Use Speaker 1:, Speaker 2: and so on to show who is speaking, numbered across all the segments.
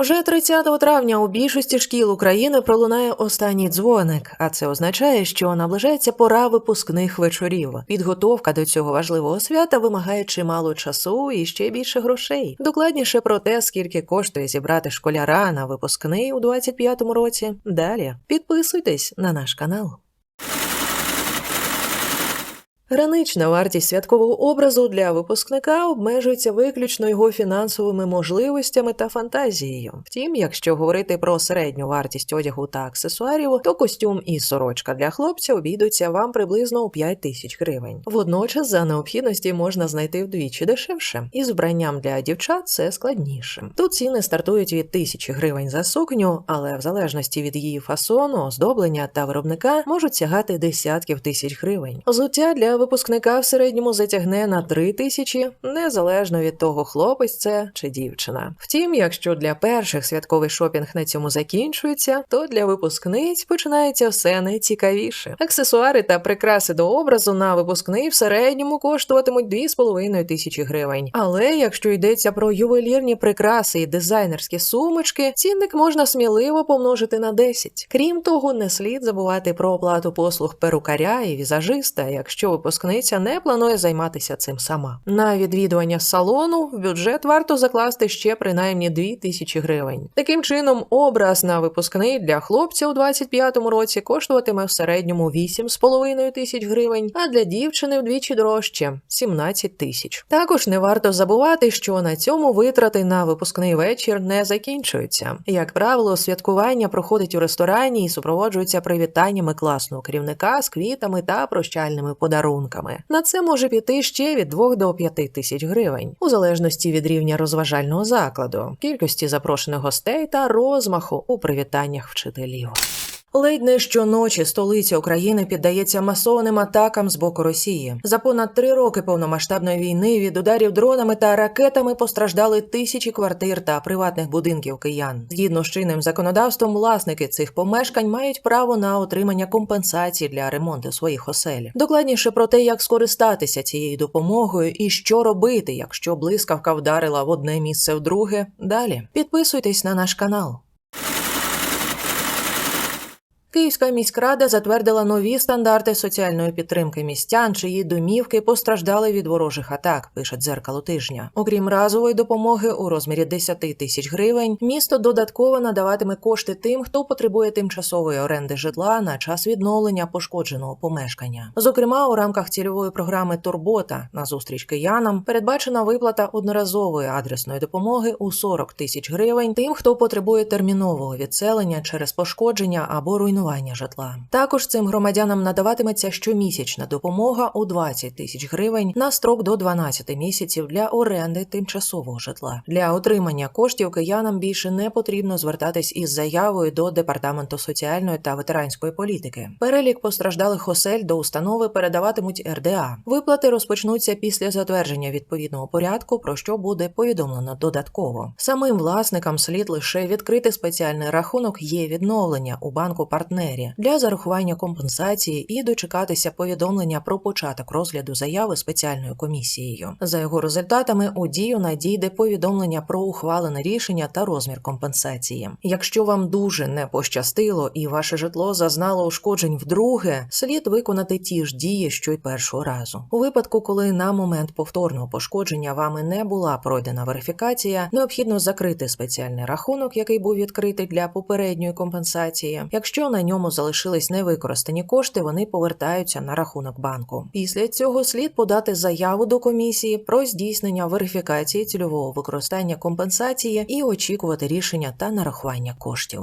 Speaker 1: Вже 30 травня у більшості шкіл України пролунає останній дзвоник, а це означає, що наближається пора випускних вечорів. Підготовка до цього важливого свята вимагає чимало часу і ще більше грошей. Докладніше про те, скільки коштує зібрати школяра на випускний у 25-му році. Далі підписуйтесь на наш канал. Гранична вартість святкового образу для випускника обмежується виключно його фінансовими можливостями та фантазією. Втім, якщо говорити про середню вартість одягу та аксесуарів, то костюм і сорочка для хлопця обійдуться вам приблизно у 5 тисяч гривень. Водночас, за необхідності можна знайти вдвічі дешевше, і з вбранням для дівчат це складніше. Тут ціни стартують від тисячі гривень за сукню, але в залежності від її фасону, оздоблення та виробника можуть сягати десятків тисяч гривень. Взуття для випускника в середньому затягне на 3 тисячі, незалежно від того, хлопець це чи дівчина. Втім, якщо для перших святковий шопінг на цьому закінчується, то для випускниць починається все найцікавіше. Аксесуари та прикраси до образу на випускний в середньому коштуватимуть 2,5 тисячі гривень. Але якщо йдеться про ювелірні прикраси і дизайнерські сумочки, цінник можна сміливо помножити на 10. Крім того, не слід забувати про оплату послуг перукаря і візажиста, якщо випускниця не планує займатися цим сама. На відвідування салону в бюджет варто закласти ще принаймні 2 тисячі гривень. Таким чином, образ на випускний для хлопця у 25-му році коштуватиме в середньому 8,5 тисяч гривень, а для дівчини вдвічі дорожче 17 тисяч. Також не варто забувати, що на цьому витрати на випускний вечір не закінчуються. Як правило, святкування проходить у ресторані і супроводжується привітаннями класного керівника з квітами та прощальними подарунками. На це може піти ще від 2 до 5 тисяч гривень, у залежності від рівня розважального закладу, кількості запрошених гостей та розмаху у привітаннях вчителів. Ледь не щоночі столиця України піддається масованим атакам з боку Росії. За понад три роки повномасштабної війни від ударів дронами та ракетами постраждали тисячі квартир та приватних будинків киян. Згідно з чинним законодавством, власники цих помешкань мають право на отримання компенсацій для ремонту своїх осель. Докладніше про те, як скористатися цією допомогою і що робити, якщо блискавка вдарила в одне місце в друге. Далі підписуйтесь на наш канал. Київська міськрада затвердила нові стандарти соціальної підтримки містян, чиї домівки постраждали від ворожих атак. Пише дзеркало тижня. Окрім разової допомоги у розмірі 10 тисяч гривень, місто додатково надаватиме кошти тим, хто потребує тимчасової оренди житла на час відновлення пошкодженого помешкання. Зокрема, у рамках цільової програми Турбота на зустріч киянам передбачена виплата одноразової адресної допомоги у 40 тисяч гривень тим, хто потребує термінового відселення через пошкодження або руйнування руйнування житла. Також цим громадянам надаватиметься щомісячна допомога у 20 тисяч гривень на строк до 12 місяців для оренди тимчасового житла. Для отримання коштів киянам більше не потрібно звертатись із заявою до департаменту соціальної та ветеранської політики. Перелік постраждалих осель до установи передаватимуть РДА. Виплати розпочнуться після затвердження відповідного порядку, про що буде повідомлено додатково. Самим власникам слід лише відкрити спеціальний рахунок є відновлення у банку партнерів партнері для зарахування компенсації і дочекатися повідомлення про початок розгляду заяви спеціальною комісією. За його результатами у дію надійде повідомлення про ухвалене рішення та розмір компенсації. Якщо вам дуже не пощастило і ваше житло зазнало ушкоджень вдруге, слід виконати ті ж дії, що й першого разу. У випадку, коли на момент повторного пошкодження вами не була пройдена верифікація, необхідно закрити спеціальний рахунок, який був відкритий для попередньої компенсації. Якщо на на ньому залишились невикористані кошти, вони повертаються на рахунок банку. Після цього слід подати заяву до комісії про здійснення верифікації цільового використання компенсації і очікувати рішення та нарахування коштів.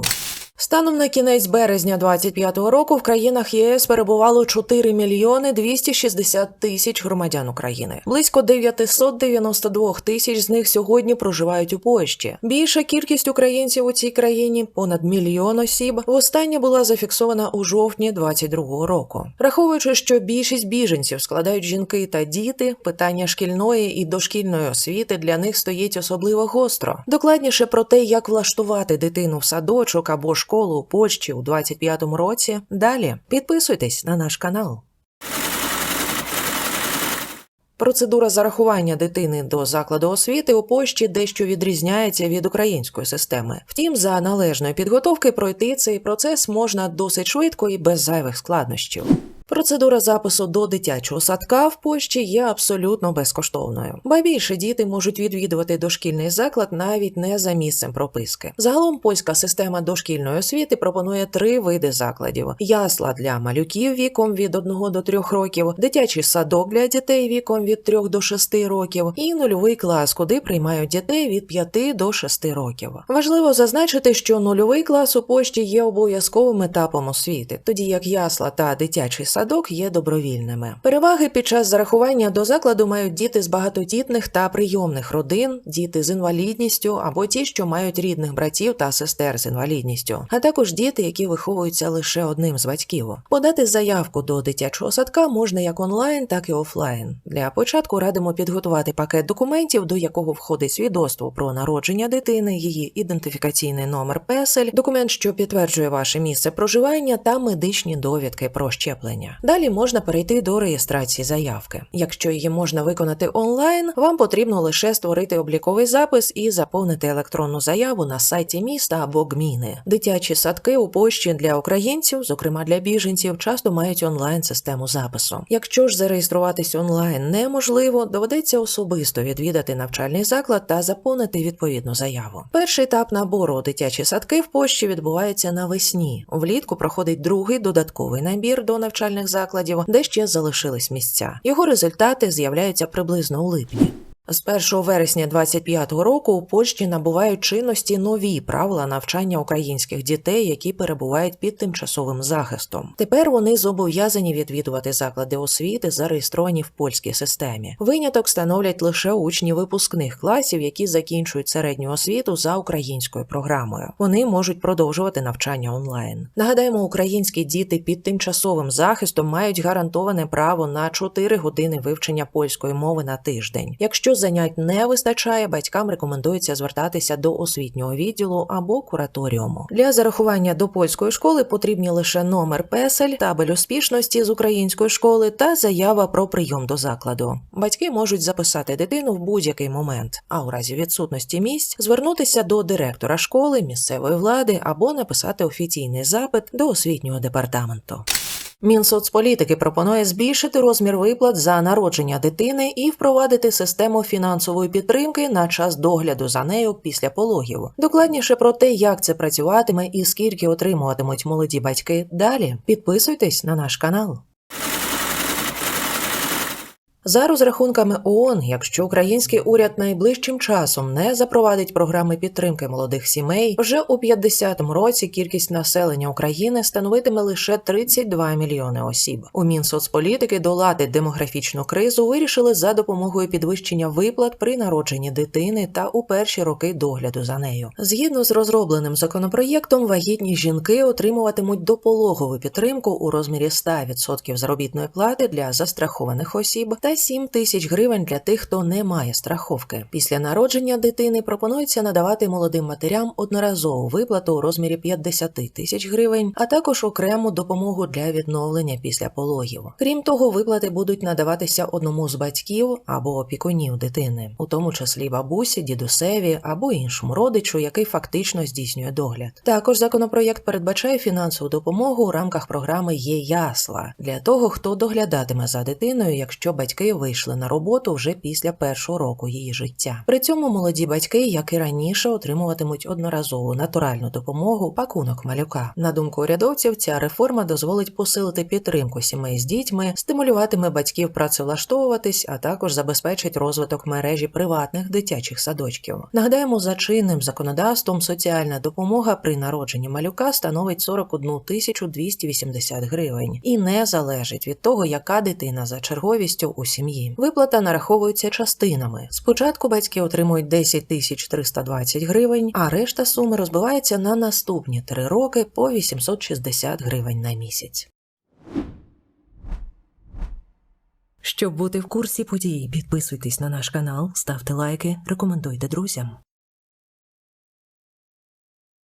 Speaker 1: Станом на кінець березня 25-го року в країнах ЄС перебувало 4 мільйони 260 тисяч громадян України. Близько 992 тисяч з них сьогодні проживають у Польщі. Більша кількість українців у цій країні понад мільйон осіб. Востаннє була зафіксована у жовтні 22-го року. Враховуючи, що більшість біженців складають жінки та діти, питання шкільної і дошкільної освіти для них стоїть особливо гостро. Докладніше про те, як влаштувати дитину в садочок або ж школу у Польщі у 25-му році. Далі підписуйтесь на наш канал. Процедура зарахування дитини до закладу освіти у Польщі дещо відрізняється від української системи. Втім, за належної підготовки пройти цей процес можна досить швидко і без зайвих складнощів. Процедура запису до дитячого садка в Польщі є абсолютно безкоштовною. Ба більше діти можуть відвідувати дошкільний заклад навіть не за місцем прописки. Загалом польська система дошкільної освіти пропонує три види закладів: ясла для малюків віком від 1 до 3 років, дитячий садок для дітей віком від 3 до 6 років і нульовий клас, куди приймають дітей від 5 до 6 років. Важливо зазначити, що нульовий клас у Польщі є обов'язковим етапом освіти, тоді як ясла та дитячий садок є добровільними. Переваги під час зарахування до закладу мають діти з багатодітних та прийомних родин, діти з інвалідністю або ті, що мають рідних братів та сестер з інвалідністю, а також діти, які виховуються лише одним з батьків. Подати заявку до дитячого садка можна як онлайн, так і офлайн. Для початку радимо підготувати пакет документів, до якого входить свідоцтво про народження дитини, її ідентифікаційний номер песель, документ, що підтверджує ваше місце проживання та медичні довідки про щеплення. Далі можна перейти до реєстрації заявки. Якщо її можна виконати онлайн, вам потрібно лише створити обліковий запис і заповнити електронну заяву на сайті міста або гміни. Дитячі садки у Польщі для українців, зокрема для біженців, часто мають онлайн систему запису. Якщо ж зареєструватись онлайн неможливо, доведеться особисто відвідати навчальний заклад та заповнити відповідну заяву. Перший етап набору у дитячі садки в Польщі відбувається навесні. Влітку проходить другий додатковий набір до навчальних закладів, де ще залишились місця. Його результати з'являються приблизно у липні. З 1 вересня 25-го року у Польщі набувають чинності нові правила навчання українських дітей, які перебувають під тимчасовим захистом. Тепер вони зобов'язані відвідувати заклади освіти, зареєстровані в польській системі. Виняток становлять лише учні випускних класів, які закінчують середню освіту за українською програмою. Вони можуть продовжувати навчання онлайн. Нагадаємо, українські діти під тимчасовим захистом мають гарантоване право на 4 години вивчення польської мови на тиждень. Якщо занять не вистачає, батькам рекомендується звертатися до освітнього відділу або кураторіуму. Для зарахування до польської школи потрібні лише номер песель, табель успішності з української школи та заява про прийом до закладу. Батьки можуть записати дитину в будь-який момент, а у разі відсутності місць звернутися до директора школи, місцевої влади або написати офіційний запит до освітнього департаменту. Мінсоцполітики пропонує збільшити розмір виплат за народження дитини і впровадити систему фінансової підтримки на час догляду за нею після пологів. Докладніше про те, як це працюватиме і скільки отримуватимуть молоді батьки. Далі підписуйтесь на наш канал. За розрахунками ООН, якщо український уряд найближчим часом не запровадить програми підтримки молодих сімей, вже у 50-му році кількість населення України становитиме лише 32 мільйони осіб. У Мінсоцполітики долати демографічну кризу вирішили за допомогою підвищення виплат при народженні дитини та у перші роки догляду за нею. Згідно з розробленим законопроєктом, вагітні жінки отримуватимуть допологову підтримку у розмірі 100% заробітної плати для застрахованих осіб та 7 тисяч гривень для тих, хто не має страховки. Після народження дитини пропонується надавати молодим матерям одноразову виплату у розмірі 50 тисяч гривень, а також окрему допомогу для відновлення після пологів. Крім того, виплати будуть надаватися одному з батьків або опікунів дитини, у тому числі бабусі, дідусеві або іншому родичу, який фактично здійснює догляд. Також законопроєкт передбачає фінансову допомогу у рамках програми Є ясла для того, хто доглядатиме за дитиною, якщо батьки вийшли на роботу вже після першого року її життя. При цьому молоді батьки, як і раніше, отримуватимуть одноразову натуральну допомогу пакунок малюка. На думку урядовців, ця реформа дозволить посилити підтримку сімей з дітьми, стимулюватиме батьків працевлаштовуватись, а також забезпечить розвиток мережі приватних дитячих садочків. Нагадаємо, за чинним законодавством соціальна допомога при народженні малюка становить 41 тисячу 280 гривень і не залежить від того, яка дитина за черговістю у сім'ї. Виплата нараховується частинами. Спочатку батьки отримують 10 тисяч 320 гривень, а решта суми розбивається на наступні три роки по 860 гривень на місяць. Щоб бути в курсі подій, підписуйтесь на наш канал, ставте лайки, рекомендуйте друзям.